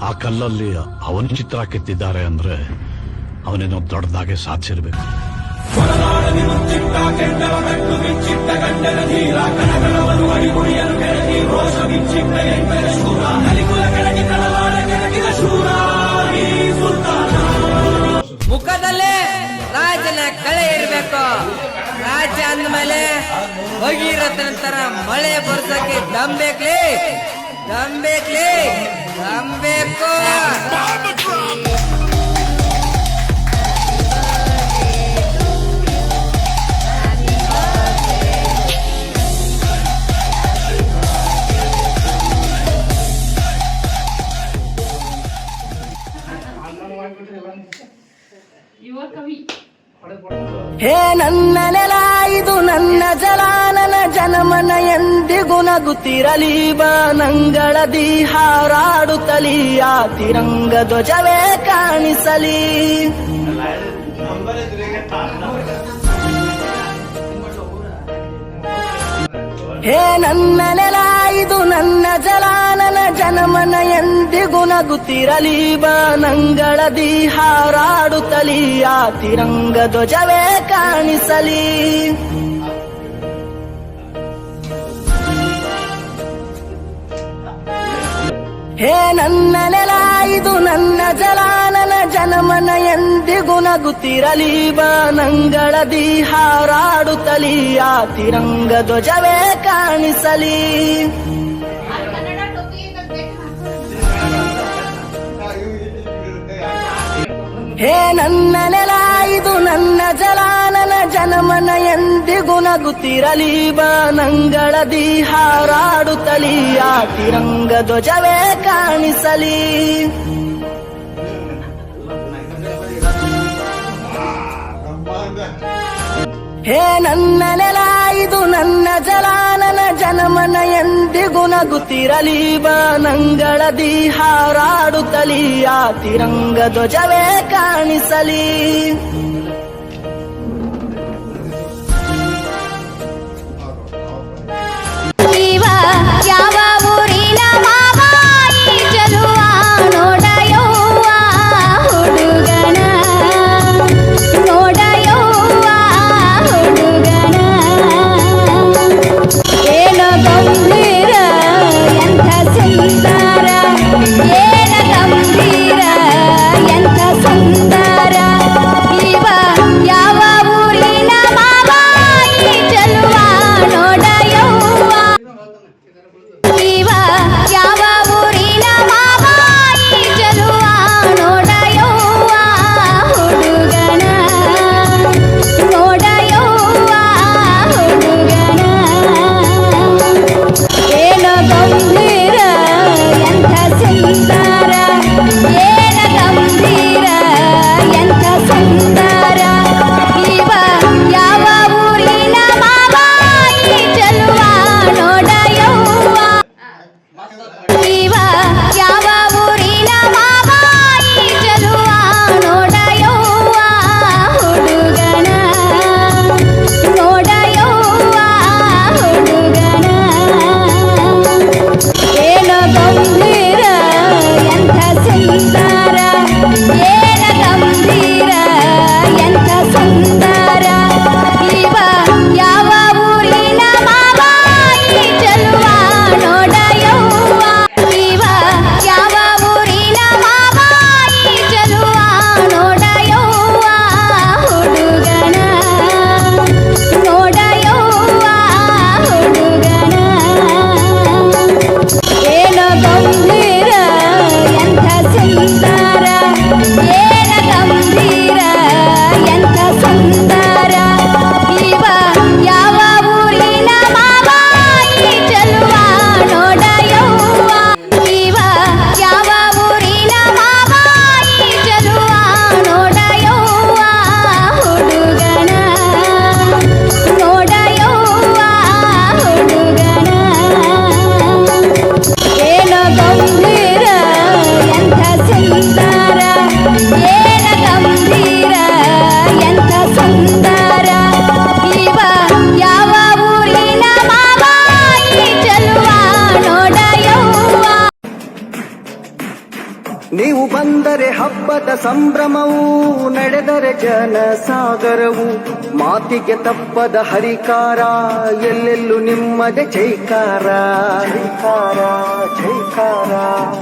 ಆ ಕಲ್ಲಲ್ಲಿ ಅವನ ಚಿತ್ರ ಕೆತ್ತಿದ್ದಾರೆ ಅಂದ್ರೆ ಅವನೇನೋ ದೊಡ್ಡದಾಗೆ ಸಾಧಿಸಿರ್ಬೇಕು ಮುಖದಲ್ಲೇ ರಾಜನ ಕಳೆ ಇರಬೇಕು. ರಾಜ ಅಂದ್ಮೇಲೆ ಭಗೀರಥನ ನಂತರ ಮಳೆ ಬರ್ಸಕ್ಕೆ ದಮ್ ಬೇಕ್ಲಿ ದಮ್ ಬೇಕ್ಲಿ. ಯುವ ಕವಿ ಹೇ ನನ್ನ ನೆಲ, ಇದು ನನ್ನ ಜಲ ಜನಮನ ಎಂದಿಗೂ ನಗುತ್ತಿರಲಿ ಬಾನಂಗಳದಿ ಹಾರಾಡುತ್ತಲಿ, ಆ ತಿರಂಗ ಧ್ವಜವೇ ಕಾಣಿಸಲಿ. ಹೇ ನನ್ನ ನೆಲ ಇದು ನನ್ನ ಜಲಾನನ ಜನಮನ ಎಂದಿಗೂ ನಗುತ್ತಿರಲಿ ಬಾನಂಗಳದಿ ಹಾರಾಡುತ್ತಲಿ ಆ ತಿರಂಗ ಧ್ವಜವೇ ಕಾಣಿಸಲಿ. ಹೇ ನನ್ನ ನೆಲ, ಇದು ನನ್ನ ಜಲ ಜನಮನ ಎಂದಿಗೂ ನಗುತ್ತಿರಲಿ, ಬಾನಂಗಳದಿ ಹಾರಾಡುತ್ತಲಿ, ಆ ತಿರಂಗ ಧ್ವಜವೇ ಕಾಣಿಸಲಿ. ಹೇ ನನ್ನ ನೆಲ, ಇದು ನನ್ನ ಜಲ, ನನ್ನ ಜನಮನ ಎಂದಿಗೂ ನಗುತ್ತಿರಲಿ, ಬಾನಂಗಳದಿ ಹಾರಾಡುತ್ತಲಿ, ಆ ತಿರಂಗ ಧ್ವಜವೇ ಕಾಣಿಸಲಿ. ಹೇ ನನ್ನ ನೆಲ, ಇದು ನನ್ನ ಜಲ ಜನಮನ ಎಂದಿಗೂ ನಗುತ್ತಿರಲಿ ಬಾನಂಗಳದಿ ಹಾರಾಡುತ್ತಲಿ ಆ ತಿರಂಗ ಧ್ವಜವೇ ಕಾಣಿಸಲಿ. ಯಾವ ನೀವು ಬಂದರೆ ಹಬ್ಬದ ಸಂಭ್ರಮವು ನಡೆದರೆ ಜನ ಸಾಗರವು ಮಾತಿಗೆ ತಪ್ಪದ ಹರಿಕಾರ ಎಲ್ಲೆಲ್ಲೂ ನಿಮ್ಮದೆ ಜೈಕಾರ. ಜೈಕಾರ ಜೈಕಾರ.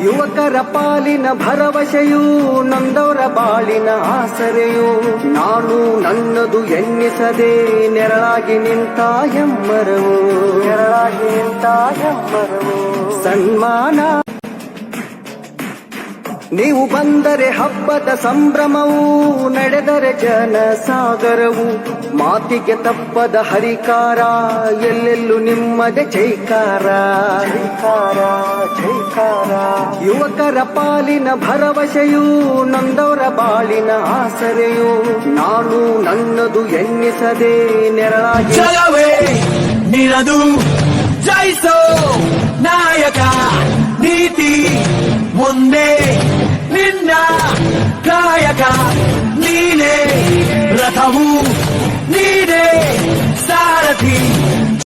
ಯುವಕರ ಪಾಲಿನ ಭರವಸೆಯೂ ನೊಂದವರ ಬಾಳಿನ ಆಸರೆಯೂ. ನಾನು ನನ್ನದು ಎನ್ನಿಸದೆ ನೆರಳಾಗಿ ನಿಂತ ಹೆಮ್ಮರವು. ನೆರಳಾಗಿ ನಿಂತ ಹೆಮ್ಮರವು. ಸನ್ಮಾನ ನೀವು ಬಂದರೆ ಹಬ್ಬದ ಸಂಭ್ರಮವು ನಡೆದರೆ ಜನ ಸಾಗರವು ಮಾತಿಗೆ ತಪ್ಪದ ಹರಿಕಾರ ಎಲ್ಲೆಲ್ಲೂ ನಿಮ್ಮದೆ ಜೈಕಾರ. ಜೈಕಾರ ಜೈಕಾರ. ಯುವಕರ ಪಾಲಿನ ಭರವಸೆಯೂ ನೊಂದವರ ಬಾಳಿನ ಆಸರೆಯೂ. ನಾನು ನನ್ನದು ಎನ್ನಿಸದೆ ನೆರಳಾಗಿ. ಜಲವೇ ನಿರದು ಜಯಿಸೋ ನಾಯಕ. Bravo!